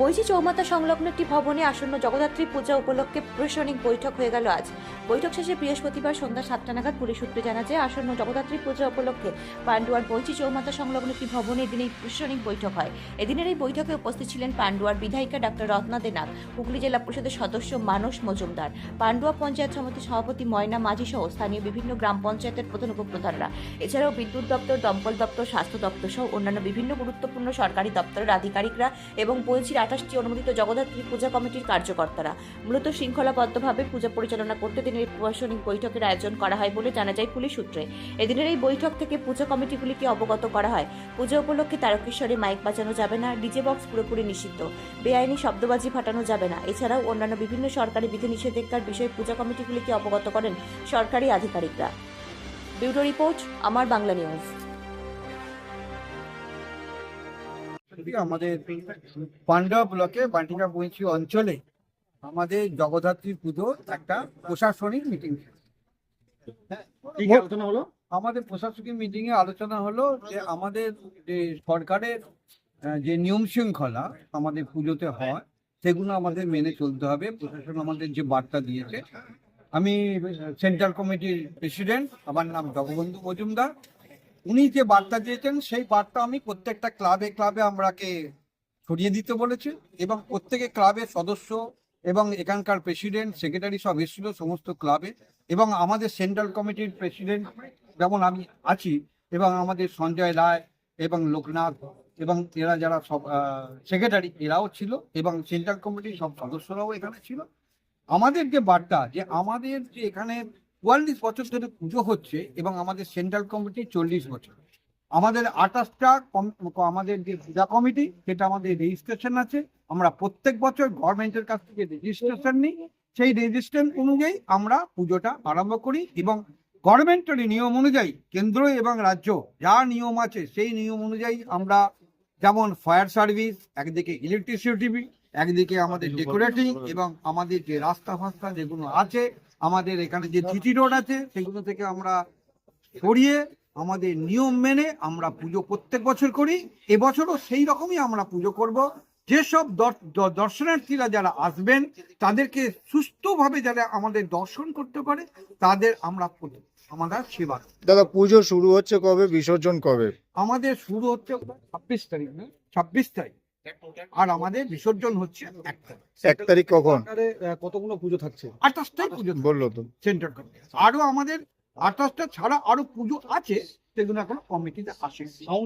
বৈশি চৌমাতা সংলগ্ন একটি ভবনে আসন্ন জগদ্ধাত্রী পূজা উপলক্ষে প্রশাসনিক বৈঠক হয়ে গেল আজ। বৈঠক শেষে বৃহস্পতিবার সন্ধ্যা সাতটা নাগাদ পুলিশ সূত্রে জানা যায়, আসন্ন জগদ্ধাত্রী পূজা উপলক্ষে পান্ডুয়ার বৈশি চৌমাতা সংলগ্ন একটি ভবনে এদিন এই প্রশাসনিক বৈঠক হয়। এদিনের এই বৈঠকে উপস্থিত ছিলেন পান্ডুয়ার বিধায়িকা ডাক্তার রত্না দেনাথ হুগলি জেলা পরিষদের সদস্য মানস মজুমদার পান্ডুয়া পঞ্চায়েত সমিতির সভাপতি ময়না মাঝি সহ স্থানীয় বিভিন্ন গ্রাম পঞ্চায়েতের প্রধান উপপ্রধানরা। এছাড়াও বিদ্যুৎ দপ্তর, দমকল দপ্তর, স্বাস্থ্য দপ্তর সহ অন্যান্য বিভিন্ন গুরুত্বপূর্ণ সরকারি দপ্তরের আধিকারিকরা এবং বইছির আঠাশটি অনুমোদিত জগদ্ধাত্রী পূজা কমিটির কার্যকর্তারা। মূলত শৃঙ্খলাবদ্ধভাবে পূজা পরিচালনা করতে দিনের প্রশাসনিক বৈঠকের আয়োজন করা হয় বলে জানা যায় পুলিশ সূত্রে। এদিনের এই বৈঠক থেকে পূজা কমিটিগুলিকে অবগত করা হয়। পূজা উপলক্ষে তারকেশ্বরে মাইক বাজানো যাবে না, ডিজে বক্স পুরোপুরি নিষিদ্ধ। বেআইনি শব্দবাজি ফাটানো যাবে না। এছাড়াও অন্যান্য বিভিন্ন সরকারি বিধিনিষেধাজ্ঞার বিষয়ে পূজা কমিটিগুলিকে অবগত করেন সরকারি আধিকারিকরা। ব্যুরো রিপোর্ট, আমার বাংলা নিউজ। আমাদের পান্ডা ব্লকে বান্টিকা বইচি অঞ্চলে আমাদের জগদ্ধাত্রী পুজো একটা প্রশাসনিক মিটিং হলো? আমাদের প্রশাসনিক মিটিং এ আলোচনা হলো যে আমাদের যে সরকারের যে নিয়ম শৃঙ্খলা আমাদের পুজোতে হয় সেগুলো আমাদের মেনে চলতে হবে। প্রশাসন আমাদের যে বার্তা দিয়েছে। আমি সেন্ট্রাল কমিটির প্রেসিডেন্ট আমার নাম জগবন্ধু মজুমদার। উনি যে বার্তা দিয়েছেন, সেই বার্তা আমি প্রত্যেকটা ক্লাবে ক্লাবে আমরাকে ছড়িয়ে দিতে বলেছি এবং প্রত্যেকে ক্লাবের সদস্য এবং এখানকার প্রেসিডেন্ট, সেক্রেটারি সব এসেছিল সমস্ত ক্লাবে এবং আমাদের সেন্ট্রাল কমিটির প্রেসিডেন্ট যেমন আমি আছি এবং আমাদের সঞ্জয় রায় এবং লোকনাথ এবং এরা যারা সব সেক্রেটারি, এরাও ছিল এবং সেন্ট্রাল কমিটির সব সদস্যরাও এখানে ছিল। আমাদের যে বার্তা যে আমাদের যে এখানে চুয়াল্লিশ বছর ধরে পুজো হচ্ছে এবং আমাদের সেন্ট্রাল কমিটি চল্লিশ বছর। আমাদের আঠাশটা আমাদের যে পূজা কমিটি, সেটা আমাদের রেজিস্ট্রেশন আছে। আমরা প্রত্যেক বছর গভর্নমেন্টের কাছ থেকে রেজিস্ট্রেশন নিই। সেই রেজিস্ট্রেশন অনুযায়ী আমরা পুজোটা আরম্ভ করি এবং গভর্নমেন্টের নিয়ম অনুযায়ী কেন্দ্র এবং রাজ্য যা নিয়ম আছে, সেই নিয়ম অনুযায়ী আমরা যেমন ফায়ার সার্ভিস, একদিকে ইলেকট্রিসিটি একদিকে আমাদের ডেকোরেটিং এবং আমাদের যে রাস্তা ফাস্তা যেগুলো আছে আমাদের এখানে যে জিটি রোড আছে সেগুলো থেকে আমরা সরিয়ে আমাদের নিয়ম মেনে আমরা পুজো প্রত্যেক বছর করি। এবছরও সেই রকমই আমরা পুজো করব। যেসব দর- দর্শনার্থীরা যারা আসবেন তাদেরকে সুস্থভাবে যারা আমাদের দর্শন করতে পারে তাদের আমরা প্রতি- আমরা সেবা। দাদা পুজো শুরু হচ্ছে কবে? বিসর্জন কবে? আমাদের শুরু হচ্ছে ছাব্বিশ তারিখ না? ছাব্বিশ তারিখ। আর আমাদের বিসর্জন হচ্ছে এক তারিখ। কখন? কতগুলো পুজো থাকছে? আঠাশটাই পুজো বলল তো। সেন্টার আরও আমাদের আঠাশটা ছাড়া আরও পুজো আছে সেগুলো এখনও কমিটিতে আসে